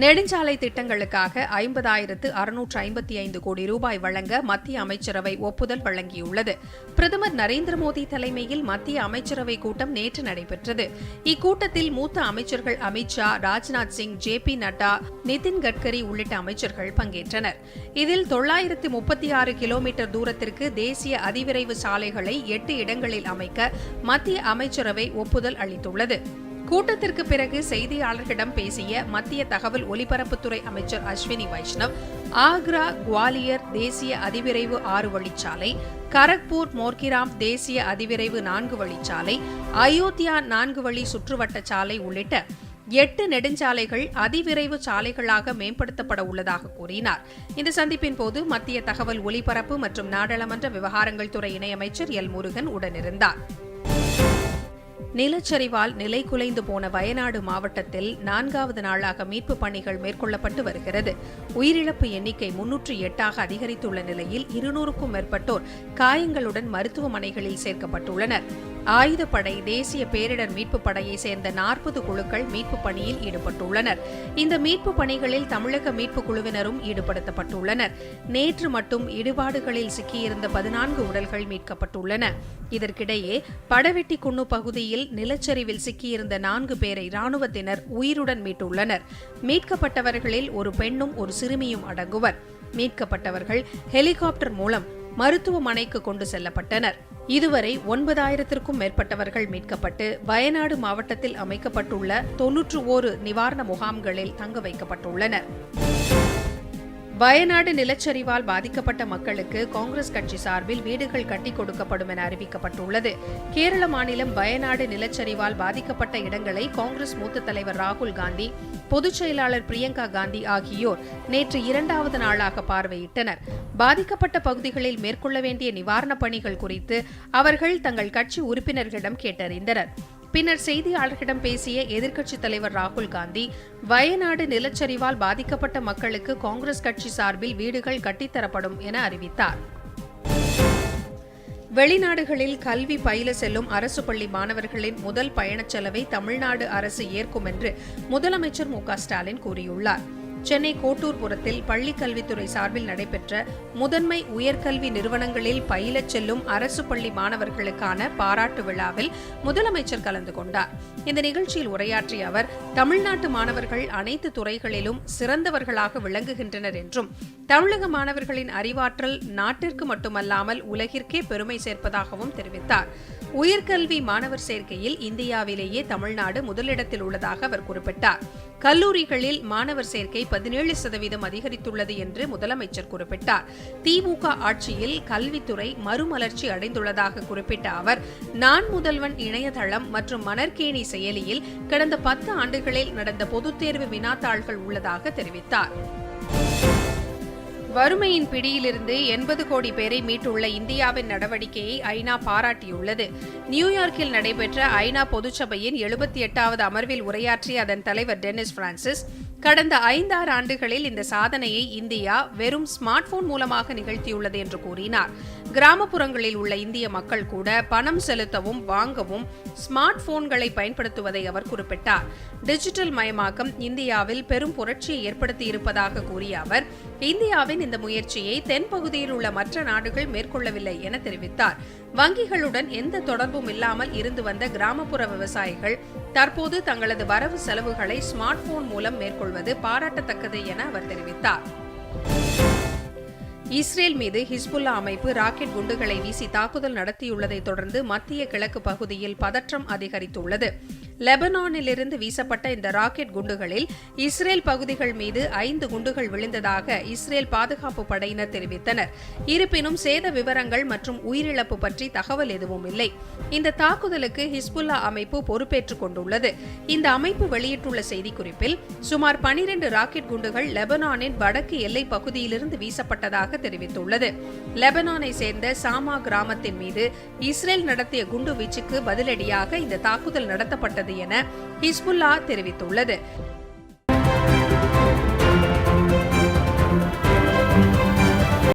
நெடுஞ்சாலை திட்டங்களுக்காக ஐம்பதாயிரத்து அறுநூற்று ஐம்பத்தி ஐந்து கோடி ரூபாய் வழங்க மத்திய அமைச்சரவை ஒப்புதல் வழங்கியுள்ளது. பிரதமர் நரேந்திர மோடி தலைமையில் மத்திய அமைச்சரவை கூட்டம் நேற்று நடைபெற்றது. இக்கூட்டத்தில் மூத்த அமைச்சர்கள் அமித் ஷா ராஜ்நாத் சிங் ஜே பி நட்டா நிதின் கட்கரி உள்ளிட்ட அமைச்சர்கள் பங்கேற்றனர். இதில் தொள்ளாயிரத்து முப்பத்தி ஆறு கிலோமீட்டர் தூரத்திற்கு தேசிய அதிவிரைவு சாலைகளை எட்டு இடங்களில் அமைக்க மத்திய அமைச்சரவை ஒப்புதல் அளித்துள்ளது. கூட்டத்திற்கு பிறகு செய்தியாளர்களிடம் பேசிய மத்திய தகவல் ஒலிபரப்புத்துறை அமைச்சர் அஸ்வினி வைஷ்ணவ் ஆக்ரா குவாலியர் தேசிய அதிவிரைவு ஆறு வழிச்சாலை கரக்பூர் மோர்கிராம் தேசிய அதிவிரைவு நான்கு வழிச்சாலை அயோத்தியா நான்கு வழி சுற்றுவட்ட சாலை உள்ளிட்ட எட்டு நெடுஞ்சாலைகள் அதிவிரைவு சாலைகளாக மேம்படுத்தப்பட உள்ளதாக கூறினார். இந்த சந்திப்பின் போது மத்திய தகவல் ஒலிபரப்பு மற்றும் நாடாளுமன்ற விவகாரங்கள் துறை இணையமைச்சர் எல் முருகன் உடனிருந்தார். நிலச்சரிவால் நிலை குலைந்து போன வயநாடு மாவட்டத்தில் நான்காவது நாளாக மீட்பு பணிகள் மேற்கொள்ளப்பட்டு வருகிறது. உயிரிழப்பு எண்ணிக்கை முன்னூற்று எட்டாக அதிகரித்துள்ள நிலையில் இருநூறுக்கும் மேற்பட்டோர் காயங்களுடன் மருத்துவமனைகளில் சேர்க்கப்பட்டுள்ளனர். ஆயுதப்படை தேசிய பேரிடர் மீட்பு படையை சேர்ந்த நாற்பது குழுக்கள் மீட்பு பணியில் ஈடுபட்டுள்ளனர். இந்த மீட்பு பணிகளில் தமிழக மீட்பு குழுவினரும் ஈடுபடுத்தப்பட்டுள்ளனர். நேற்று மட்டும் இடுபாடுகளில் சிக்கியிருந்த பதினான்கு உடல்கள் மீட்கப்பட்டுள்ளன. இதற்கிடையே படவெட்டி குன்னு பகுதியில் நிலச்சரிவில் சிக்கியிருந்த நான்கு பேரை ராணுவத்தினர் உயிருடன் மீட்டுள்ளனர். மீட்கப்பட்டவர்களில் ஒரு பெண்ணும் ஒரு சிறுமியும் அடங்குவர். மீட்கப்பட்டவர்கள் ஹெலிகாப்டர் மூலம் மருத்துவமனைக்கு கொண்டு செல்லப்பட்டனர். இதுவரை ஒன்பதாயிரத்திற்கும் மேற்பட்டவர்கள் மீட்கப்பட்டு வயநாடு மாவட்டத்தில் அமைக்கப்பட்டுள்ள தொன்னூற்று ஓரு நிவாரண முகாம்களில் தங்க வைக்கப்பட்டுள்ளனர். வயநாடு நிலச்சரிவால் பாதிக்கப்பட்ட மக்களுக்கு காங்கிரஸ் கட்சி சார்பில் வீடுகள் கட்டிக் கொடுக்கப்படும் என அறிவிக்கப்பட்டுள்ளது. கேரள மாநிலம் வயநாடு நிலச்சரிவால் பாதிக்கப்பட்ட இடங்களை காங்கிரஸ் மூத்த தலைவர் ராகுல் காந்தி பொதுச் செயலாளர் பிரியங்கா காந்தி ஆகியோர் நேற்று இரண்டாவது நாளாக பார்வையிட்டனர். பாதிக்கப்பட்ட பகுதிகளில் மேற்கொள்ள வேண்டிய நிவாரணப் பணிகள் குறித்து அவர்கள் தங்கள் கட்சி உறுப்பினர்களிடம் கேட்டறிந்தனர். பின்னர் செய்தியாளர்களிடம் பேசிய எதிர்க்கட்சித் தலைவர் ராகுல் காந்தி வயநாடு நிலச்சரிவால் பாதிக்கப்பட்ட மக்களுக்கு காங்கிரஸ் கட்சி சார்பில் வீடுகள் கட்டித்தரப்படும் என அறிவித்தார். வெளிநாடுகளில் கல்வி பயில செல்லும் அரசு பள்ளி மாணவர்களின் முதல் பயணச் செலவை தமிழ்நாடு அரசு ஏற்கும் என்று முதலமைச்சர் மு ஸ்டாலின் கூறியுள்ளார். சென்னை கோட்டூர்புரத்தில் பள்ளிக்கல்வித்துறை சார்பில் நடைபெற்ற முதன்மை உயர்கல்வி நிறுவனங்களில் பயிலச் செல்லும் அரசு பள்ளி மாணவர்களுக்கான பாராட்டு விழாவில் முதலமைச்சர் கலந்து கொண்டார். இந்த நிகழ்ச்சியில் உரையாற்றிய அவர் தமிழ்நாட்டு மாணவர்கள் அனைத்து துறைகளிலும் சிறந்தவர்களாக விளங்குகின்றனர் என்றும் தமிழக மாணவர்களின் அறிவாற்றல் நாட்டிற்கு மட்டுமல்லாமல் உலகிற்கே பெருமை சேர்ப்பதாகவும் தெரிவித்தார். உயர்கல்வி மாணவர் சேர்க்கையில் இந்தியாவிலேயே தமிழ்நாடு முதலிடத்தில் உள்ளதாக அவர் குறிப்பிட்டார். கல்லூரிகளில் மாணவர் சேர்க்கை பதினேழு சதவீதம் அதிகரித்துள்ளது என்று முதலமைச்சர் குறிப்பிட்டார். திமுக ஆட்சியில் கல்வித்துறை மறுமலர்ச்சி அடைந்துள்ளதாக குறிப்பிட்ட அவர் நான் முதல்வன் இணையதளம் மற்றும் மணற்கேணி செயலியில் கடந்த பத்து ஆண்டுகளில் நடந்த பொதுத் தேர்வு வினாத்தாள்கள் உள்ளதாக தெரிவித்தார். வறுமையின் பிடியிலிருந்து எண்பது கோடி பேரை மீட்டுள்ள இந்தியாவின் நடவடிக்கையை ஐநா பாராட்டியுள்ளது. நியூயார்க்கில் நடைபெற்ற ஐநா பொதுச்சபையின் எழுபத்தி எட்டாவது அமர்வில் உரையாற்றிய அதன் தலைவர் டெனிஸ் பிரான்சிஸ் கடந்த ஐந்தாறு ஆண்டுகளில் இந்த சாதனையை இந்தியா வெறும் ஸ்மார்ட் போன் மூலமாக நிகழ்த்தியுள்ளது என்று கூறினார். கிராமப்புறங்களில் உள்ள இந்திய மக்கள் கூட பணம் செலுத்தவும் வாங்கவும் ஸ்மார்ட் போன்களை பயன்படுத்துவதை அவர் குறிப்பிட்டார். டிஜிட்டல் மயமாக்கம் இந்தியாவில் பெரும் புரட்சியை ஏற்படுத்தி இருப்பதாக கூறிய அவர் இந்தியாவின் இந்த முயற்சியை தென்பகுதியில் உள்ள மற்ற நாடுகள் மேற்கொள்ளவில்லை என தெரிவித்தார். வங்கிகளுடன் எந்த தொடர்பும் இல்லாமல் இருந்து வந்த கிராமப்புற விவசாயிகள் தற்போது தங்களது வரவு செலவுகளை ஸ்மார்ட் போன் மூலம் மேற்கொள்வது பாராட்டத்தக்கது என அவர் தெரிவித்தார். இஸ்ரேல் மீது ஹிஸ்புல்லா அமைப்பு ராக்கெட் குண்டுகளை வீசி தாக்குதல் நடத்தியுள்ளதை தொடர்ந்து மத்திய கிழக்கு பகுதியில் பதற்றம் அதிகரித்துள்ளது. லெபனானிலிருந்து வீசப்பட்ட இந்த ராக்கெட் குண்டுகளில் இஸ்ரேல் பகுதிகள் மீது ஐந்து குண்டுகள் விழுந்ததாக இஸ்ரேல் பாதுகாப்பு படையினர் தெரிவித்தனர். இருப்பினும் சேத விவரங்கள் மற்றும் உயிரிழப்பு பற்றி தகவல் எதுவும் இல்லை. இந்த தாக்குதலுக்கு ஹிஸ்புல்லா அமைப்பு பொறுப்பேற்றுக் கொண்டுள்ளது. இந்த அமைப்பு வெளியிட்டுள்ள செய்திக்குறிப்பில் சுமார் பனிரெண்டு ராக்கெட் குண்டுகள் லெபனானின் வடக்கு எல்லை பகுதியிலிருந்து வீசப்பட்டதாக தெரிவித்துள்ளது. லெபனானை சேர்ந்த சாமா கிராமத்தின் மீது இஸ்ரேல் நடத்திய குண்டு வீச்சுக்கு பதிலடியாக இந்த தாக்குதல் நடத்தப்பட்டது என ஹிஸ்புல்லா தெரிவித்துள்ளது.